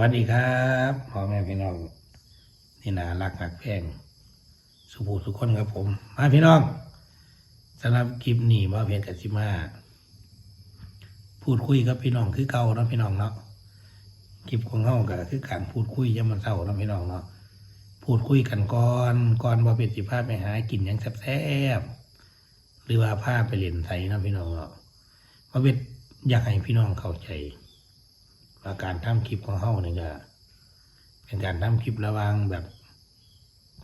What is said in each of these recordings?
วัสดีครับพ่อแม่พี่น้องที่น่ารักหักแพงสุภูทุกคนครับผม มาพี่น้องสำหรับคลิปนี้ว่าเพียงกัสิมาพูดคุยกับพี่น้องคือเก่าเนาะพี่น้องเนาะคลิปของเฮาก็คือการพูดคุยยามมันเศร้าเนาะพี่น้องเนาะพูดคุยกันก่อนก่อนว่าเป็นสิพาไปหากินยังแซ่บหรือว่าพาไปเล่นไทยเนาะพี่น้องเนาะว่าเป็นอยากให้พี่น้องเข้าใจ ว่าการทำคลิปของเฮาเนี่ยก็เป็นการทำคลิประวางแบบ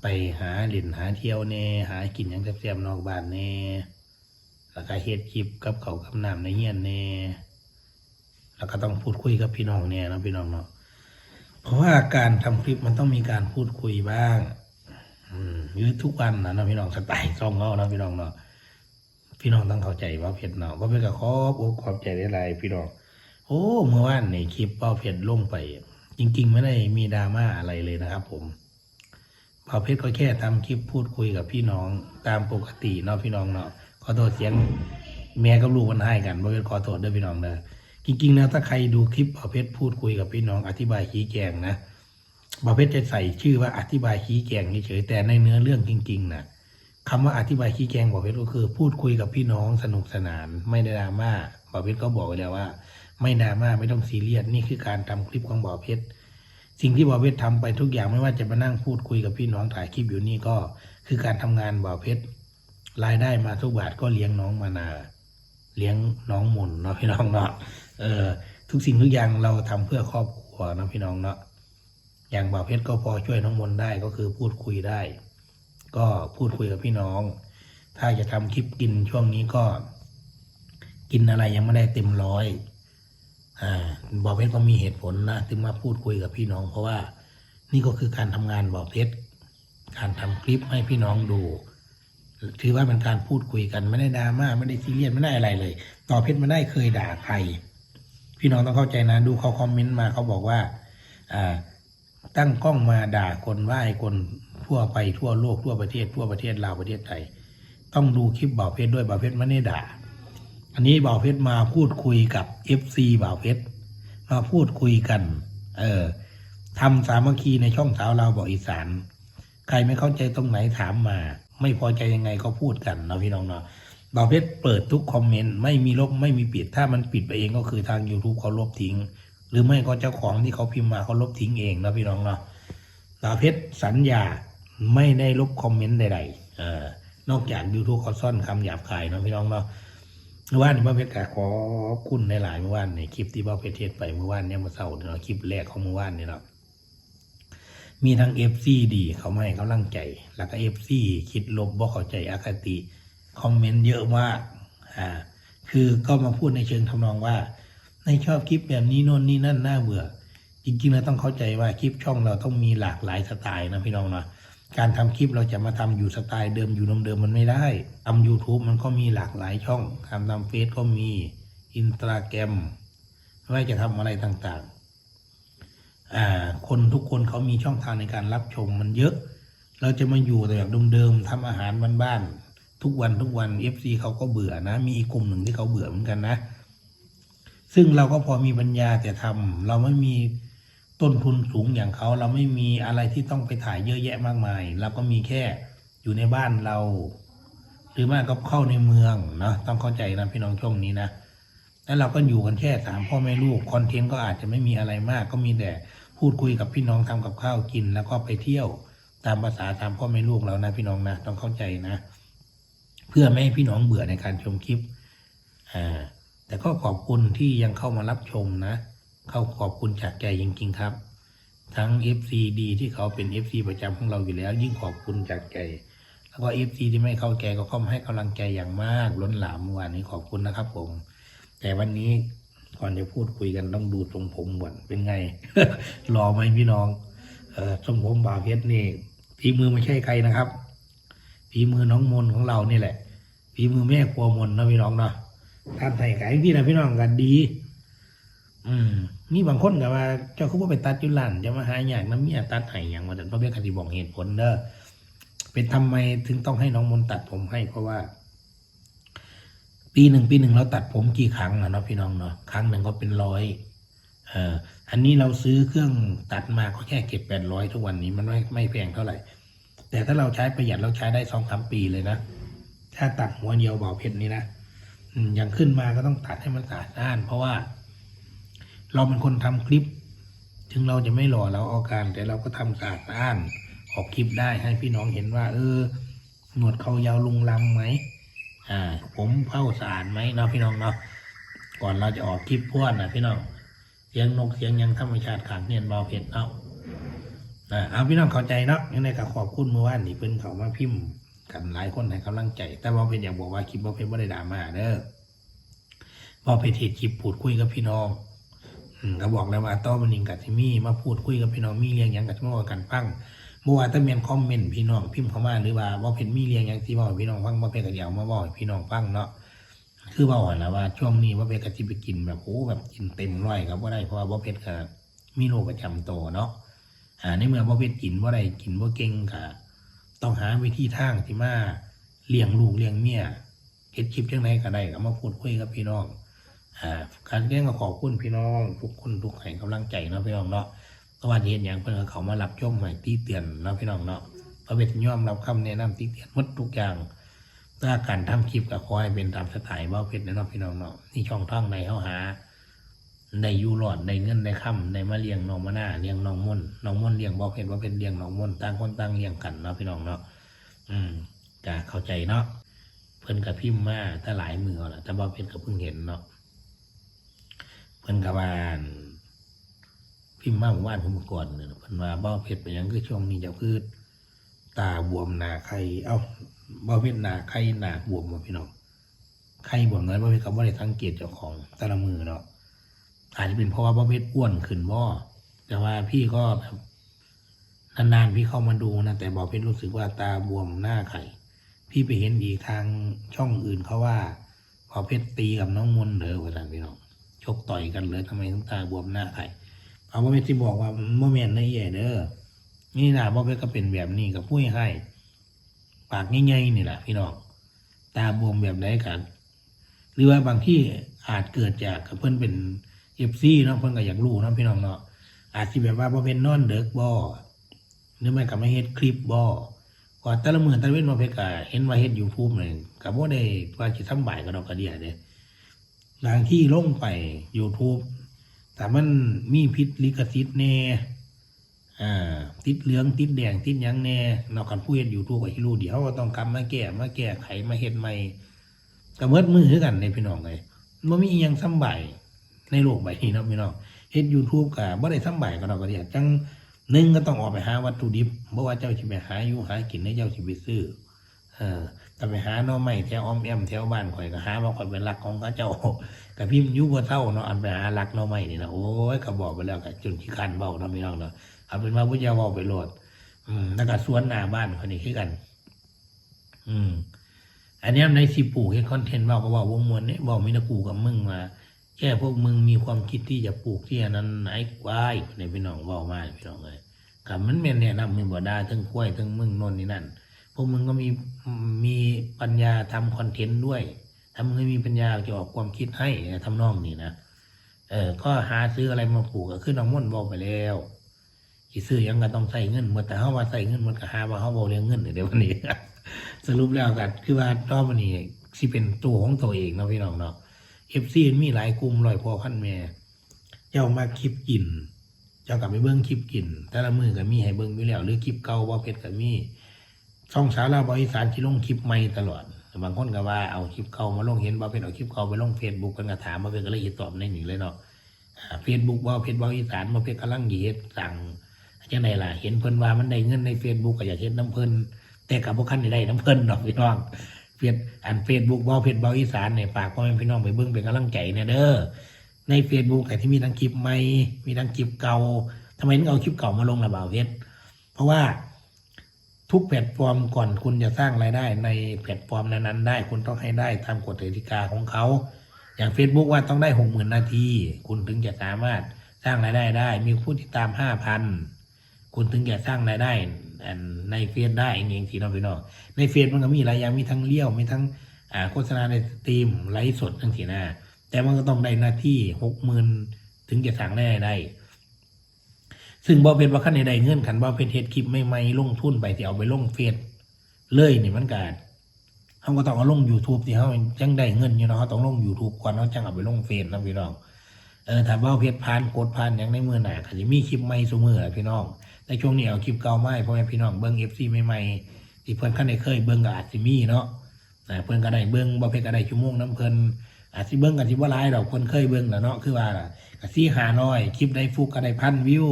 ไปหาเล่นหาเที่ยวแน่หากินหยังแซ่บๆนอกบ้านแน่แล้วก็เฮ็ดคลิปกับเขากับน้ำในเฮียนแน่แล้วก็ต้องพูดคุยกับพี่น้องแน่เนาะพี่น้องเนาะเพราะว่าการทำคลิปมันต้องมีการพูดคุยบ้างอืมหรือทุกวันนะนะพี่น้องสไตล์ซ่องเงานะพี่น้องเนาะพี่น้องต้องเข้าใจว่าเพจเนาะว่าเป็นกับขอบอกขอบใจได้หลายพี่น้อง โอ้เมื่อวานในคลิปเป้าเพชรลงไป จริง ๆ ไม่ได้มีดราม่าอะไรเลยนะครับ ผมเป้าเพชรก็แค่ทำคลิปพูดคุยกับพี่น้องตามปกติเนาะพี่น้องเนาะขอโทษเสียงแม่กับลูกมันให้กันเพราเป็นขอโทษด้วยพี่น้องเด้อจริงๆนะถ้าใครดูคลิปเป้าเพชรพูดคุยกับพี่น้องอธิบายชี้แจงนะเป้าเพชรจะใส่ชื่อว่าอธิบายชี้แจงเฉยๆแต่ในเนื้อเรื่องจริง ๆนะคำว่าอธิบายชี้แจงเป้าเพชรก็คือ พูดคุยกับพี่น้องสนุกสนาน ไม่ได้ดราม่าเป้าเพชรก็บอกไว้แล้วว่า ไม่ดราม่าไม่ต้องซีเรียสนี่คือการทำคลิปของบ่อเพชรสิ่งที่บ่อเพชรทำไปทุกอย่างไม่ว่าจะมานั่งพูดคุยกับพี่น้องถ่ายคลิปอยู่นี่ก็คือการทำงานบ่อเพชรรายได้มาทุกบาทก็เลี้ยงน้องมานา เลี้ยงน้องมนเนาะพี่น้องเนาะเออทุกสิ่งทุกอย่างเราทำเพื่อครอบครัวเนาะพี่น้องเนาะอย่างบ่อเพชรก็พอช่วยน้องมนได้ก็คือพูดคุยได้ ก็พูดคุยกับพี่น้อง ถ้าจะทำคลิปกินช่วงนี้ก็ กินอะไรยังไม่ได้เต็มร้อย บอเพชรก็มีเหตุผลนะถึงมาพูดคุยกับพี่น้อง เพราะว่านี่ก็คือการทำงานบอเพชรการทำคลิปให้พี่น้องดูถือว่าเป็นการพูดคุยกันไม่ได้ดราม่าไม่ได้ซีเรียสไม่ได้อะไรเลย ต่อเพชรไม่ได้เคยด่าใคร พี่น้องต้องเข้าใจนะดูเขาคอมเมนต์มาเขาบอกว่าอ่าตั้งกล้องมาด่าคนว่าไอ้คนทั่วไปทั่วโลกทั่วประเทศทั่วประเทศลาวประเทศไทยต้องดูคลิปบ่าวเพชรด้วยบ่าวเพชรไม่ได้ด่า อันนี้บ่าวเพชรมาพูดคุยกับ FC บ่าวเพชรมาพูดคุยกัน เออทำสามัคคีในช่องสาวเราบอกอีสาน ใครไม่เข้าใจตรงไหนถามมา ไม่พอใจยังไงก็พูดกันนะพี่น้องเนาะบ่าวเพชรเปิดทุกคอมเมนต์ไม่มีลบไม่มีปิด ถ้ามันปิดไปเองก็คือทาง YouTube เขาลบทิ้ง หรือไม่ก็เจ้าของที่เขาพิมพ์มาเขาลบทิ้งเองนะพี่น้องเนาะบ่าวเพชรสัญญาไม่ได้ลบคอมเมนต์ใดๆเออนอกจาก YouTube เขาซ่อนคำหยาบคายนะพี่น้องเนาะ เมื่อวานนี้พ่อเพชรกขอคุณในหลายเมื่อวานในคลิปที่พ่อเพชรเทศไปเมื่อวานเนี่ยมื่อเสาร์เนาะคลิปแรกของเมื่อวานนี่เนาะมีทั้งเอฟซีดีเขาไม่ให้กำลังใจ แล้วก็เอฟซีคิดลบบ่เข้าใจอคติคอมเมนต์เยอะมากอ่าคือก็มาพูดในเชิงทำนองว่าในชอบคลิปแบบนี้โน่นนี่นั่นน่าเบื่อ จริงๆเราต้องเข้าใจว่าคลิปช่องเราต้องมีหลากหลายสไตล์นะพี่น้องเนาะ การทำคลิปเราจะมาทำอยู่สไตล์เดิมอยู่เดิมๆมันไม่ได้ทำ YouTube มันก็มีหลากหลายช่องทำทำเฟซก็มีอินสตาแกรมไม่ว่าจะทำอะไรต่างๆอ่าคนทุกคนเขามีช่องทางในการรับชมมันเยอะ เราจะมาอยู่แต่แบบเดิมๆทำอาหารบ้านๆทุกวันทุกวัน FC เขาก็เบื่อนะ มีอีกกลุ่มหนึ่งที่เขาเบื่อเหมือนกันนะ ซึ่งเราก็พอมีปัญญาแต่ทำเราไม่มี ต้นทุนสูงอย่างเขาเราไม่มีอะไรที่ต้องไปถ่ายเยอะแยะมากมายเราก็มีแค่อยู่ในบ้านเรา หรือมากก็เข้าในเมืองเนาะต้องเข้าใจนะพี่น้องช่วงนี้นะแล้วเราก็อยู่กันแค่สามพ่อแม่ลูกคอนเทนต์ก็อาจจะไม่มีอะไรมาก ก็มีแต่พูดคุยกับพี่น้องทำกับข้าวกิน แล้วก็ไปเที่ยวตามภาษาตามพ่อแม่ลูกเรานะพี่น้องนะต้องเข้าใจนะ เพื่อไม่ให้พี่น้องเบื่อในการชมคลิปอ่าแต่ก็ขอบคุณที่ยังเข้ามารับชมนะ เข้าขอบคุณจากใจจริง ๆ ครับ ทั้ง FC ดีที่เขาเป็น FC ประจำของเราอยู่แล้ว ยิ่งขอบคุณจากใจ แล้วก็ FC ที่ไม่เข้าใจก็เข้ามาให้กำลังใจอย่างมากล้นหลามเมื่อวานนี้ขอบคุณนะครับ ผม แต่วันนี้ก่อนจะพูดคุยกันต้องดูทรงผมก่อนเป็นไงรอไหมพี่น้อง เออทรงผมบ่าวเพชรนี่ฝีมือไม่ใช่ใครนะครับฝีมือน้องมนของเรานี่แหละฝีมือแม่ครัวมนนะพี่น้องเนาะท่านไทยไก่พี่นะพี่น้องกันดี อืมมีบางคนกับว่า เจ้าคือว่าไปตัดยุลันจะมาหาอย่างน้ำเมียตัดให้อย่างมาแต่พ่อเบี้ยคติบอกเหตุผลเด้อเป็นทำไมถึงต้องให้น้องมนต์ตัดผมให้ เพราะว่า ปีหนึ่งปีหนึ่งเราตัดผมกี่ครั้งอะเนาะพี่น้องเนาะครั้งหนึ่งก็เป็นร้อยเอออันนี้เราซื้อเครื่องตัดมาก็แค่เก็บแปดร้อยทุกวันนี้มันไม่ไม่แพงเท่าไหร่ แต่ถ้าเราใช้ประหยัดเราใช้ได้สองสามปีเลยนะถ้าตัดหัวเดียวเบาเพชรนี้นะอย่างขึ้นมาก็ต้องตัดให้มันสะอาดด้านเพราะว่า เราเป็นคนทำคลิป ถึงเราจะไม่หล่อเราเอาการ แต่เราก็ทำสะอาดอ้านออกคลิปได้ให้พี่น้องเห็นว่า เออ หนวดเขายาวลุงลำไหมอ่า ผมเผ้าสะอาดไหมเนาะพี่น้องเนาะก่อนเราจะออกคลิปพ่วดนะพี่น้องเสียงนกเสียงยังธรรมชาติขาดเนียนเบาเผ็ดเอาอ่าเอาพี่น้องเข้าใจเนาะยังไงก็ขอบคุณเมื่อวานนี่เพิ่นเขามาพิมพ์กันหลายคนให้กำลังใจ แต่เบาเผ็ดอยากบอกว่าคลิปบาเผ็ดไม่ได้ด่ามาเด้อบาเผ็ดเห็ดคลิปพูดคุยกับพี่น้อง อืมก็บอกแล้วว่าต้อมันนิงกับที่มีมาพูดคุยกับพี่น้องมีเรียงหยังกับที่มาว่ากันฟังเมื่อวานถ้าเมียนคอมเมนต์พี่น้องพิมพ์เข้ามาหรือว่าว่าเพนมีเรียงหยังที่บอพี่น้องฟังว่าเพนกับอยาวมาบอกพี่น้องฟังเนาะคือบอกหั่นนะว่าช่วงนี้ว่าเพนกับที่ไปกินแบบโอ้แบบกินเต็มร้อยครับว่าได้เพราะว่าว่าเพนกับมีโรคประจำตัวเนาะอ่าในเมื่อว่าเพนกินว่าได้กินว่าเก่งกะต้องหาวิธีทางที่มาเลี้ยงลูกเลี้ยงเมียเฮ็ดคลิปจังไดก็ได้ก็มาพูดคุยกับพี่น้อง การเรียนก็ขอบคุณพี่น้อง ทุกคนทุกแห่งกำลังใจเนาะพี่น้องเนาะเพราะว่าเห็นอย่างเพื่อนเขามารับชมใหม่ตีเตือนเนาะพี่น้องเนาะพระเวทย่อมรับคำแนะนำตีเตือนหมดทุกอย่างถ้าการทำคลิปก็ขอให้เป็นตามสไตล์เบ้าเพชรเนาะพี่น้องเนาะนี่ช่องทางในเขาหาในยูรอดในเงินในคำในมาเลี้ยงน้องมาหน้าเลี้ยงน้องม่นน้องม่นเลี้ยงบ้าเพชรว่าเป็นเลี้ยงน้องม่นต่างคนต่างเลี้ยงกันเนาะพี่น้องเนาะอืมก็เข้าใจเนาะเพิ่นกับพิมพ์มาถ้าหลายมือแล้วแต่บ้าเพชรก็เพิ่งเห็นเนาะ พิ่นกับานพิมพ์มาเมื่อวานผมก่อนเนี่ยเพิ่นว่าบ้าเพชรเป็นหยังคือช่วงนี้เจะคือตาบวมหนาไข้เอ้าบ้าเพชรหนาไข้หนาบวมว่ะพี่น้องไข้บวมน้อยบ้าเพชรก็บ่ได้สังเกตเจ้าของแต่ละมือเนาะอาจจะเป็นเพราะว่าบ้าเพชรอ้วนขึ้นบ่แต่ว่าพี่ก็แบบนานๆพี่เข้ามาดูนะแต่บ้าเพชรรู้สึกว่าตาบวมหน้าไข่พี่ไปเห็นอีกทางช่องอื่นเขาว่าบ้าเพชรตีกับน้องมนต์เหรอว่าซั่นพี่น้อง ชกต่อยกันเลยทำไมต้องตาบวมหน้าไข่เอาว่าไม่ที่บอกว่าเมื่อแมนในแย่เด้อนี่นะบ่เพชรก็เป็นแบบนี้กับผู้ให้ปากง่ายๆนี่แหละพี่น้องตาบวมแบบไหนกัน หรือว่าบางที่อาจเกิดจากกับเพื่อนเป็นเอฟซีเนาะเพื่อนก็อยากรู้เนาะพี่น้องเนาะอาจจะแบบว่าบ่เป็นนอนเด็กบ่หรือไม่ก็ไม่เฮ็ดคลิปบ่ก่อนแต่ละมือแต่ละเว้นบ่เพก็เห็นว่าเฮ็ดยูทูบเลยกับบ่ได้ว่าสิทำบ่ายกับดอกกระเดียเด้ บางที่ลงไป YouTube แต่มันมีพิษลิขสิทธิ์แน่อ่าติดเหลืองติดแดงติดยังแน่นอกกันผู้เฮ็ด YouTube ก็สิรู้เดี๋ยวก็ต้องกลับมาแก้มาแก้ไขมาเฮ็ดใหม่ก็เมิดมือคือกันในพี่น้องเลยบ่มีอีหยังซ้ำใบในโลกใบนี้นะพี่น้องเฮ็ด YouTube ก็บ่ได้ซ้ำใบก็ดอกก็เดียจังหนึ่งก็ต้องออกไปหาวัตถุดิบบ่ว่าเจ้าสิไปหาอยู่หากินให้เจ้าสิไปซื้อ เออแต่ไปหาน่อไม้แถวอ้อมแอมแถวบ้านข่อยก็หาว่าข่อยเป็นรักของเขาเจ้ากับพิมพ์ยุบเท่าเนาะอันไปหารักน่อไม้นี่นะโอ้ยก็บอกไปแล้วกับจนขี้คันเบาเนาะพี่น้องเนาะเอาเป็นว่าพุทธเจ้าเบาไปโหลด อืมแล้วก็สวนหน้าบ้านคนนี้คือกัน อืม อันนี้ในสิปลูกเห็นคอนเทนต์เบาก็บอกวงมวลเนี่ยบอกมีนะกูกับมึงมาแค่พวกมึงมีความคิดที่จะปลูกที่อันนั้นไอ้ควายในพี่น้องเบามาพี่น้องเลยกับมันเป็นเนี่ยนำมีบ่ได้ทั้งกล้วยทั้งมึงนนนี่นั่น พวกมึงก็มีมีปัญญาทำคอนเทนต์ด้วยถ้ามึงไม่มีปัญญาจะออกความคิดให้ทำนองนี้นะเออก็หาซื้ออะไรมาปลูกก็ขึ้นน้องม่นบอกไปแล้วสิซื้อยังก็ต้องใส่เงินหมดแต่เขาว่าใส่เงินหมันก็หาว่าเขาบอกเรียงเงินเดี๋ยววันนี้สรุปแล้วกันคือว่ารอบวันนี้สิเป็นตัวของตัวเองนะพี่น้องเนาะเอฟซีมีหลายกลุ่มลอยพอพันแม่เจ้ามาคลิปกิน เจ้ากลับไปเบิ้งคลิปกิน แต่ละมือก็มีให้เบิ้งอยู่แล้ว หรือคลิปเก่าว่าเพชรก็มี ช่องสาวเราบริสานที่ลงคลิปใหม่ตลอดบางคนก็ว่าเอาคลิปเก่ามาลงเห็นว่าเป็นเอาคลิปเก่าไปลงเฟซบุ๊กกันกระถามมาเป็นก็เลยตอบในหนึ่งเลยเนาะเฟซบุ๊กว่าเพจบริสานมาเป็นกำลังเหยียดสั่งจังไดล่ะ เห็นเพิ่นว่ามันได้เงินในเฟซบุ๊กก็อยากเห็นน้ำเพิ่นแต่กับพวกคันได้น้ำเพิ่นดอกพี่น้องเฟซอันเฟซบุ๊กว่าเพจบริสานเนี่ยฝากพ่อแม่พี่น้องไปเบิ่งเป็นกำลังใจเนี่ยเด้อในเฟซบุ๊กแต่ที่มีทั้งคลิปใหม่มีทั้งคลิปเก่าทำไมถึงเอาคลิปเก่ามาลงระบ่าวเพชรเพราะว่า ทุกแพลตฟอร์มก่อนคุณจะสร้างรายได้ในแพลตฟอร์มนั้นๆได้ คุณต้องให้ได้ตามกฎกติกาของเขา อย่าง Facebook ว่าต้องได้หกหมื่นนาที คุณถึงจะสามารถสร้างรายได้ได้ มีผู้ติดตามห้าพันคุณถึงจะสร้างรายได้ในเฟซได้เองทีน้องพี่น้องในเฟซมันก็มีหลายอย่างมีทั้งเลี้ยวมีทั้งโฆษณาในสตรีมไลฟ์สดทั้งทีหน้าแต่มันก็ต้องได้หน้าที่หกหมื่นถึงจะสร้างรายได้ได้ ซึ่งบ่เป็นว่าคันใดๆเงื่อนขันบ่เป็นเฮ็ดคลิปใหม่ๆลงทุนไปที่เอาไปลงเฟซเลยนี่มันก็เฮาก็ต้องเอาลง YouTube ที่เฮาจังได้เงินอยู่เนาะเฮาต้องลง YouTube ก่อนเฮาจังเอาไปลงเฟซนะพี่น้องเออถ้าเว้าเพจผ่านกดผ่านหยังในมือหน้าก็สิมีคลิปใหม่ซุมื้อแหละพี่น้อง แต่ช่วงนี้เอาคลิปเก่ามาให้พ่อแม่พี่น้องเบิ่ง FC ใหม่ๆที่เพิ่นคันได้เคยเบิ่งก็อาจสิมีเนาะอ่เพิ่นก็ได้เบิ่งบ่เพิ่นก็ได้ชั่วโมงนํเพิ่นอาจสิเบิ่งกันสิบ่หลายดอกเพิ่นเคยเบิ่งแล้วเนาะคือว่าล่ะก็สิหาน้อยคลิปได้ฟุกก็ได้พันวิว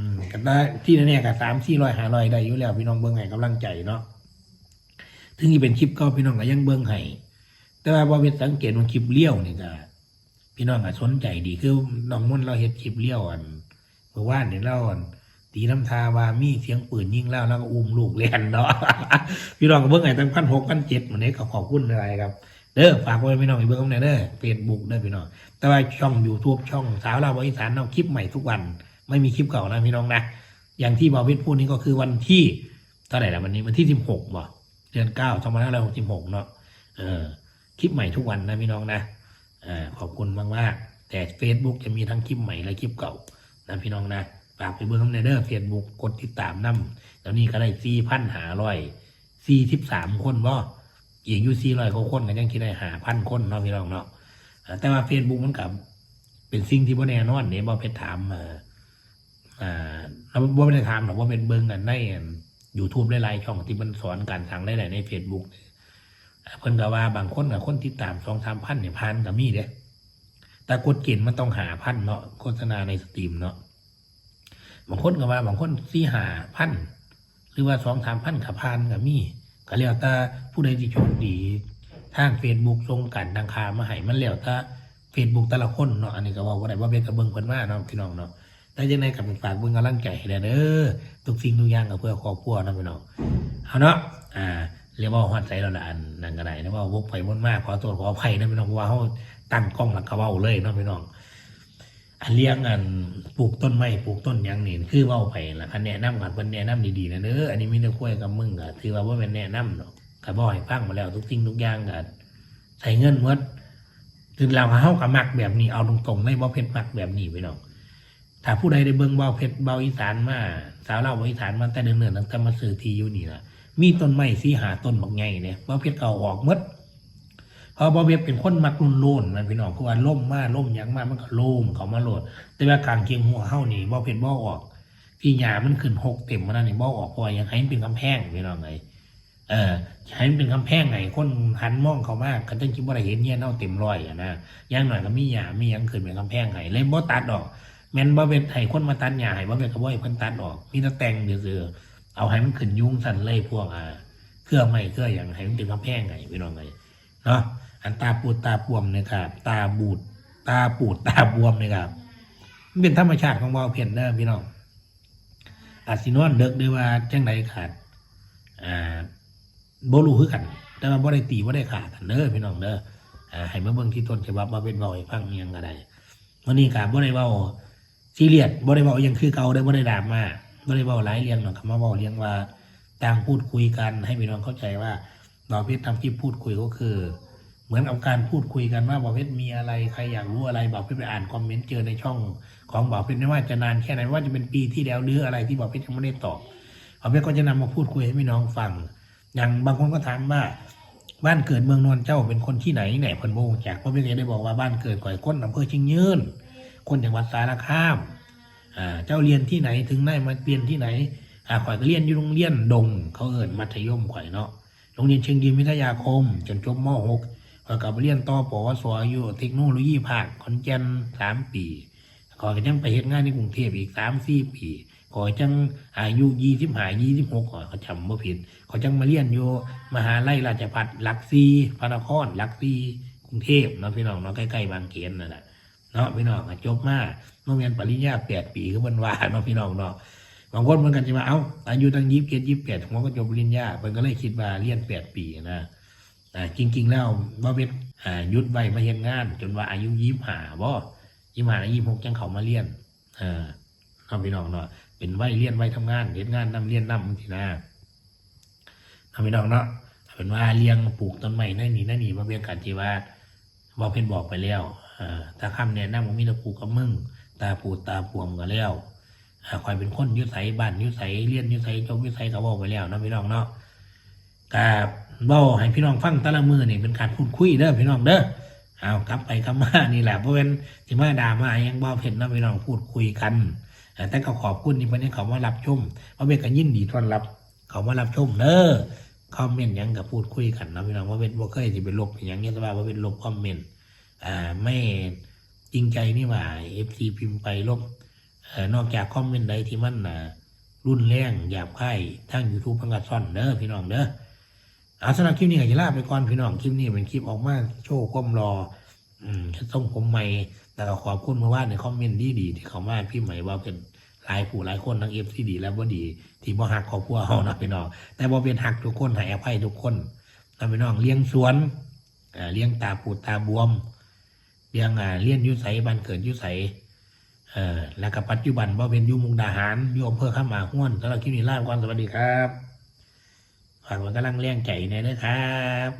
อืมก็ได้ที่แน่ๆก็สามสี่ร้อยหาร้อยได้อยู่แล้วพี่น้องเบิ่งให้กำลังใจเนาะถึงจะเป็นคลิปก่าพี่น้องก็ยังเบิ่งให้แต่ว่าบ่เป็นสังเกตว่าคลิปเลี้ยวนี่ก็พี่น้องก็สนใจดีคือน้องมุ่นเราเฮ็ดคลิปเลี้ยวอันเมื่อวานนี่เราอันตีน้ำทาว่ามีเสียงปืนยิงแล้วแล้วก็อุ้มลูกเล่นเนาะพี่น้องก็เบิ่งให้ตั้งพันหกพันเจ็ดวันนี้ก็ขอบคุณอะไรครับเด้อฝากไว้พี่น้องอีกเบิ่งกันหน่อยเด้อเฟซบุ๊กเด้อพี่น้องแต่ว่าช่อง YouTube ช่องสาวเราวอีสานเอาคลิปใหม่ทุกวัน ไม่มีคลิปเก่านะพี่น้องนะอย่างที่บอวิทพูดนี้ก็คือวันที่เท่าไหร่ละวันนี้วันที่สิบหกบ่เดือนเก้าสองพันห้าร้อยหกสิบหกเนาะเออคลิปใหม่ทุกวันนะพี่น้องนะอขอบคุณมากมากแต่ Facebook จะมีทั้งคลิปใหม่และคลิปเก่านะพี่น้องนะฝากไปเบิ่งน้ำในเด้อเฟซบุ๊กกดติดตามน้ำแล้วนี่ก็ได้สี่พันหาร้อยสี่สิบสามคนบ่อีกอยู่สี่ร้อยกว่าคนก็ยังคิดได้หาพันคนเนาะพี่น้องเนาะแต่ว่า Facebook มันกับเป็นสิ่งที่บ่แน่นอนเนี่ยบ่เพชรถามเออ อ่าเราว่าไม่ได้ทำหรอกว่าเป็นเบิ้งกันในยูทูบหลายๆช่องที่มันสอนการทางได้หลายในเฟซบุ๊กเพิ่นก็ว่าบางคนกับคนติดตามสองสามพันเนี่ยพันกับมีเด้แต่กดเกณฑ์มันต้องหาพันเนาะโฆษณาในสตรีมเนาะบางคนก็ว่าบางคนสี่หาพันหรือว่าสองสามพันกับพันกับมีก็แล้วแต่ผู้ใดที่โชคดีทางเฟซบุ๊กทรงกันดังคามาให้มันแล้วแต่เฟซบุ๊กแต่ละคนเนาะอันนี้ก็ว่าว่าได้ว่าเป็นกระเบิงเพิ่นมาเนาะพี่น้องเนาะ แต่ยังไงกับฝากเบิ่งกำลังใจให้ได้เด้อทุกสิ่งทุกอย่างก็เพื่อครอบครัวนะพี่น้องเอาเนาะอ่าเรียกว่าฮอดใจเราละอันนั่นก็ได้นะว่าวกไปวนมากขอโทษขออภัยนะพี่น้องว่าเขาตั้งกล้องแล้วก็เว้าเลยนะพี่น้องอันเลี้ยงอันปลูกต้นไม้ปลูกต้นยังนี่คือเว้าไปละคันแนะนำกันเพิ่นแนะนำดีๆนะเด้ออันนี้มีแต่คุยกับมึงก็ถือว่าบ่แม่นแนะนำเนาะก็บ่ให้ฟังมาแล้วทุกสิ่งทุกอย่างก็ใช้เงินหมดคือเราเฮาก็มักแบบนี้เอาตรงๆเลยบ่เพ็ดมักแบบนี้พี่น้อง ถ้าผู้ใดได้เบิ่งเบาเพชรเบาอีสานมาสาวเล่าเบาอีสานมาแต่เดินๆตั้งแต่มาซื้อทีอยู่นี่นะมีต้นไม้สีหาต้นบักใหญ่เนี่ยเบาเพชรเอาออกมดเพราะเบาเพชรเป็นคนมักรุนโลนมันพี่น้องคือว่าล่มมาล่มยังมามันก็ล่มเขามาโลด แต่ว่ากลางเคียงหัวเฮานี่เบาเพชรบ่ออกพี่หญ้ามันขึ้นหกเต็มมันนั่นนี่บ่ออกเพราะยังให้มันเป็นกำแพงพี่น้องไงเออให้มันเป็นกำแพงไงคนหันมองเขามากก็ต้องคิดว่าได้เห็นเนี่ยเน่าเต็มร้อยอะนะย่างหน่อยก็มีหญ้ามียังขึ้นเป็นกำแพงไงเลยบ่ตัดออก แม่นบ่เป็นให้คนมาตัดหญ้าให้บ่เป็นกระบ่ให้เพิ่นตัดออกมีแต่แต่งซื่อๆเอาให้มันขึ้นยุงสั่นเลยพวกอ่าเครื่องไม้เครื่องอย่างให้มันเป็นกำแพงไงพี่น้องไงเนาะอันตาปูดตาบวมนะครับตาบูดตาปูดตาบวมนะครับมันเป็นธรรมชาติของเบาเพียนเด้อพี่น้องอาจสินอนเด็กด้วยว่าจังไดขาดอ่าบ่รู้คือกันแต่ว่าบ่ได้ตีบ่ได้ขาดกันเด้อพี่น้องเด้ออ่าให้มาเบิ่งที่ต้นฉบับมาเป็นเว้าให้ฟังอิหยังก็ได้วันนี้ก็บ่ได้เว้า ซีเรียสบ่ได้เว้าอิหยังคือเก่าได้อบ่ได้ดรามาบ่ได้เว้าหลายเรื่องหรอกคำว่าเว้าเรื่องว่าต่างพูดคุยกันให้พี่น้องเข้าใจว่าบอเพชรทำคลิปพูดคุยก็คือ เหมือนกับการพูดคุยกันว่าบอเพชรมีอะไรใครอยากรู้อะไรบอเพชรไปอ่านคอมเมนต์เจอในช่องของบอเพชรไม่ว่าจะนานแค่ไหนไม่ว่าจะเป็นปีที่แล้วหรืออะไรที่บอเพชรยังไม่ได้ตอบบอเพชรก็จะนำมาพูดคุยให้พี่น้องฟัง อย่างบางคนก็ถามว่าบ้านเกิดเมืองนวลเจ้าเป็นคนที่ไหนไหนเพิ่นโมจากพ่อพี่เคยได้บอกว่าบ้านเกิดก่อยก้นอำเภอชียงยืน คนจังหวัดสารคามอ่าเจ้าเรียนที่ไหนถึงได้มาเรียนที่ไหนอ่าข่อยก็เรียนอยู่โรงเรียนดง เขาเอิญมัธยมข่อยเนาะโรงเรียนเชียงยืนวิทยาคม จนจบม .6 ข่อยกลับไปเรียนต่อปวสอยู่เทคโนโลยีภาคขอนแก่นสามปีข่อยก็ยังไปเฮ็ดงานในกรุงเทพอีกสามสี่ปีข่อยจังอายุยี่สิบห้ายี่สิบหกข่อยก็จำบ่ผิดข่อยจังมาเรียนอยู่มหาลัยราชภัฏลักซีพระนครลักซีกรุงเทพเนาะพี่น้องเนาะใกล้ๆบางเขนนั่นแหละ เนาะพี่น้องจบมาโรงเรียนปริญญาแปดปีก็มันว่าเนาะพี่น้องเนาะบางคนมันกันจะมาเอ้าอายุตั้งยี่สิบเจ็ดยี่สิบแปดผมก็จบปริญญาเพิ่นก็เลยคิดว่าเรียนแปดปีนะอ่าจริง ๆ แล้วบ่เป็นอ่าหยุดไว้มาเฮ็ดงาน จนว่าอายุยี่สิบห้าบ่ยี่สิบห้ายี่สิบหกจังเขามาเรียนเออเนาะพี่น้องเนาะเป็นวัยเรียนวัยทำงานเฮ็ดงานนํเรียนนำทีนะทำพี่น้องเนาะเป็นว่าเลี้ยงปลูกต้นไม้นั่นนี่นั่นนี่มาเป็นกันที่ว่าบอกเพิ่นบอกไปแล้ว อ่าถ้าคำแนะนำมันมีต่ปลูกกับมึงตาปูตาพวงก็แล้วอ่าคอยเป็นคนยุไสบ้านยุไสเรียนยุไสจบยุไสก็บอกไปแล้วนะพี่น้องเนาะกับเบ้าให้พี่น้องฟังต่ละมือนี่เป็นการพูดคุยเด้อพี่น้องเด้อเอากลับไปกลับมานี่แหละเพราะเป็นสิมาดามายังเบ้าเผ็ดเนะพี่น้องพูดคุยกันแต่ก็ขอบคุณที่วันนี้เขามารับชมเพราะเป็นกันยินดีต้อนรับ เขามารับชมเด้อคอมเมนต์ยังกับพูดคุยกันนะพี่น้องว่าเป็นบ่เคยที่เป็นลบอย่างเงี้ยแต่ว่าว่าเป็นลบคอมเมนต์อ่า ไม่จริงใจนี่หว่าเอฟซีพิมพ์ไปลบอนอกจากคอมเมนต์ใดที่มันรุนแรงหยาบคายทางยูทูบพังกาซ่อนเด้อพี่น้องเด้อเอาสำหรับคลิปนี้ก็จะลาไปก่อนพี่น้องคลิปนี้เป็นคลิปออกมาโชว์ก้มรอ อืมส่งผมใหม่แต่ก็ขอบคุณเมื่อวานในคอมเมนต์ดีดีๆที่เขามาพี่ใหม่ว่าเป็นหลายผู้หลายคนทั้งเอฟซีดีและบ่ดี ที่บ่หักครอบครัวเฮานะพี่น้องแต่บ่เป็นหักทุกคนให้อภัยทุกคนนะพี่น้องเลี้ยงสวนเอ่อเลี้ยงตาปูดตาบวม เลี้ยงอ่าเลี้ยนยุไสบ้านเกิดยุไสเอ่อแล้วก็ปัจจุบันบ่าเป็นยุมุงดาหารยุอำเภอข้ามาห้วนสำหรับคลิปนี้ลาไปก่อนสวัสดีครับฝากไว้กำลังเลี้ยงใจในเด้อครับ